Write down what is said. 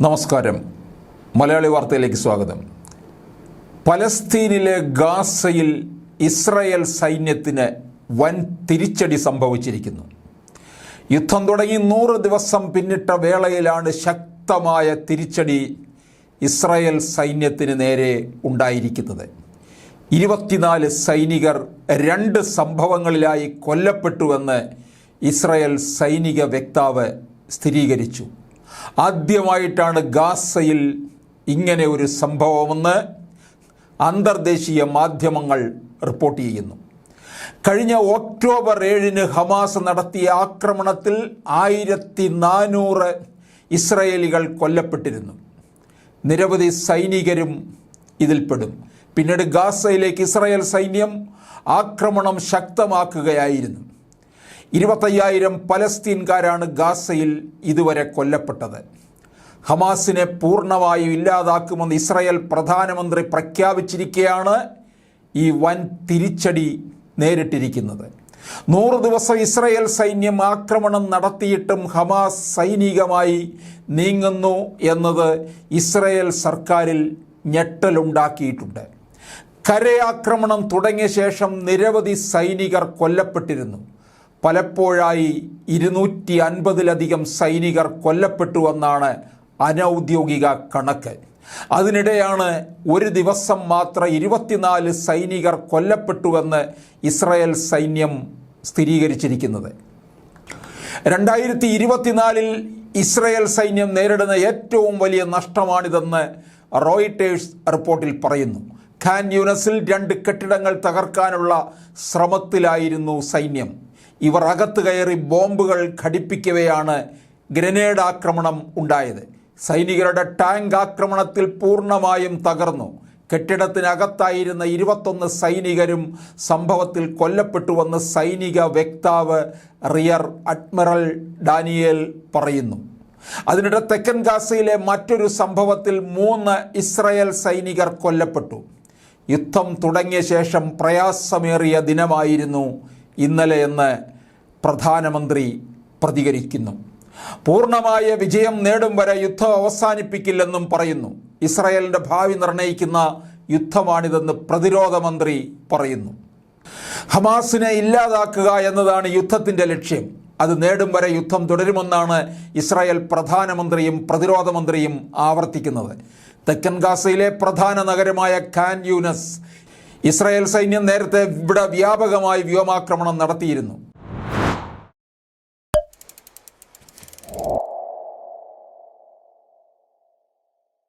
നമസ്കാരം. മലയാളി വാർത്തയിലേക്ക് സ്വാഗതം. പലസ്തീനിലെ ഗാസയിൽ ഇസ്രയേൽ സൈന്യത്തിന് വൻ തിരിച്ചടി സംഭവിച്ചിരിക്കുന്നു. യുദ്ധം തുടങ്ങി നൂറ് ദിവസം പിന്നിട്ട വേളയിലാണ് ശക്തമായ തിരിച്ചടി ഇസ്രയേൽ സൈന്യത്തിന് നേരെ ഉണ്ടായിരിക്കുന്നത്. ഇരുപത്തിനാല് സൈനികർ രണ്ട് സംഭവങ്ങളിലായി കൊല്ലപ്പെട്ടുവെന്ന് ഇസ്രയേൽ സൈനിക വക്താവ് സ്ഥിരീകരിച്ചു. ആദ്യമായിട്ടാണ് ഗാസയിൽ ഇങ്ങനെ ഒരു സംഭവമെന്ന് അന്തർദേശീയ മാധ്യമങ്ങൾ റിപ്പോർട്ട് ചെയ്യുന്നു. കഴിഞ്ഞ ഒക്ടോബർ ഏഴിന് ഹമാസ് നടത്തിയ ആക്രമണത്തിൽ ആയിരത്തി നാനൂറ് ഇസ്രയേലികൾ കൊല്ലപ്പെട്ടിരുന്നു. നിരവധി സൈനികരും ഇതിൽപ്പെടും പിന്നീട് ഗാസയിലേക്ക് ഇസ്രായേൽ സൈന്യം ആക്രമണം ശക്തമാക്കുകയായിരുന്നു. ഇരുപത്തയ്യായിരം പലസ്തീൻകാരാണ് ഗാസയിൽ ഇതുവരെ കൊല്ലപ്പെട്ടത്. ഹമാസിനെ പൂർണമായും ഇല്ലാതാക്കുമെന്ന് ഇസ്രായേൽ പ്രധാനമന്ത്രി പ്രഖ്യാപിച്ചിരിക്കുകയാണ് ഈ വൻ തിരിച്ചടി നേരിട്ടിരിക്കുന്നത്. നൂറ് ദിവസം ഇസ്രായേൽ സൈന്യം ആക്രമണം നടത്തിയിട്ടും ഹമാസ് സൈനികമായി നീങ്ങുന്നു എന്നത് ഇസ്രായേൽ സർക്കാരിൽ ഞെട്ടലുണ്ടാക്കിയിട്ടുണ്ട്. കരയാക്രമണം തുടങ്ങിയ ശേഷം നിരവധി സൈനികർ കൊല്ലപ്പെട്ടിരുന്നു. പലപ്പോഴായി ഇരുന്നൂറ്റി അൻപതിലധികം സൈനികർ കൊല്ലപ്പെട്ടു എന്നാണ് അനൗദ്യോഗിക കണക്ക്. അതിനിടെയാണ് ഒരു ദിവസം മാത്രം ഇരുപത്തിനാല് സൈനികർ കൊല്ലപ്പെട്ടുവെന്ന് ഇസ്രായേൽ സൈന്യം സ്ഥിരീകരിച്ചിരിക്കുന്നത്. രണ്ടായിരത്തി ഇരുപത്തിനാലിൽ ഇസ്രായേൽ സൈന്യം നേരിടുന്ന ഏറ്റവും വലിയ നഷ്ടമാണിതെന്ന് റോയിട്ടേഴ്സ് റിപ്പോർട്ടിൽ പറയുന്നു. ഖാൻ യൂനസിൽ രണ്ട് കെട്ടിടങ്ങൾ തകർക്കാനുള്ള ശ്രമത്തിലായിരുന്നു സൈന്യം. ഇവർ അകത്ത് കയറി ബോംബുകൾ ഘടിപ്പിക്കവെയാണ് ഗ്രനേഡ് ആക്രമണം ഉണ്ടായത്. സൈനികരുടെ ടാങ്ക് ആക്രമണത്തിൽ പൂർണമായും തകർന്നു. കെട്ടിടത്തിനകത്തായിരുന്ന ഇരുപത്തൊന്ന് സൈനികരും സംഭവത്തിൽ കൊല്ലപ്പെട്ടുവെന്ന് സൈനിക വക്താവ് റിയർ അഡ്മിറൽ ഡാനിയേൽ പറയുന്നു. അതിനിടെ തെക്കൻ ഗാസയിലെ മറ്റൊരു സംഭവത്തിൽ മൂന്ന് ഇസ്രായേൽ സൈനികർ കൊല്ലപ്പെട്ടു. യുദ്ധം തുടങ്ങിയ ശേഷം പ്രയാസമേറിയ ദിനമായിരുന്നു ഇന്നലെ എന്ന് പ്രധാനമന്ത്രി പ്രതികരിക്കുന്നു. പൂർണമായ വിജയം നേടും വരെ യുദ്ധം അവസാനിപ്പിക്കില്ലെന്നും പറയുന്നു. ഇസ്രായേലിന്റെ ഭാവി നിർണയിക്കുന്ന യുദ്ധമാണിതെന്ന് പ്രതിരോധ മന്ത്രി പറയുന്നു. ഹമാസിനെ ഇല്ലാതാക്കുക എന്നതാണ് യുദ്ധത്തിന്റെ ലക്ഷ്യം. അത് നേടും വരെ യുദ്ധം തുടരുമെന്നാണ് ഇസ്രായേൽ പ്രധാനമന്ത്രിയും പ്രതിരോധ മന്ത്രിയും ആവർത്തിക്കുന്നത്. തെക്കൻ ഗാസയിലെ പ്രധാന നഗരമായ ഖാൻ യൂനസ് ഇസ്രായേൽ സൈന്യം നേരത്തെ ഇവിടെ വ്യാപകമായി വ്യോമാക്രമണം നടത്തിയിരുന്നു.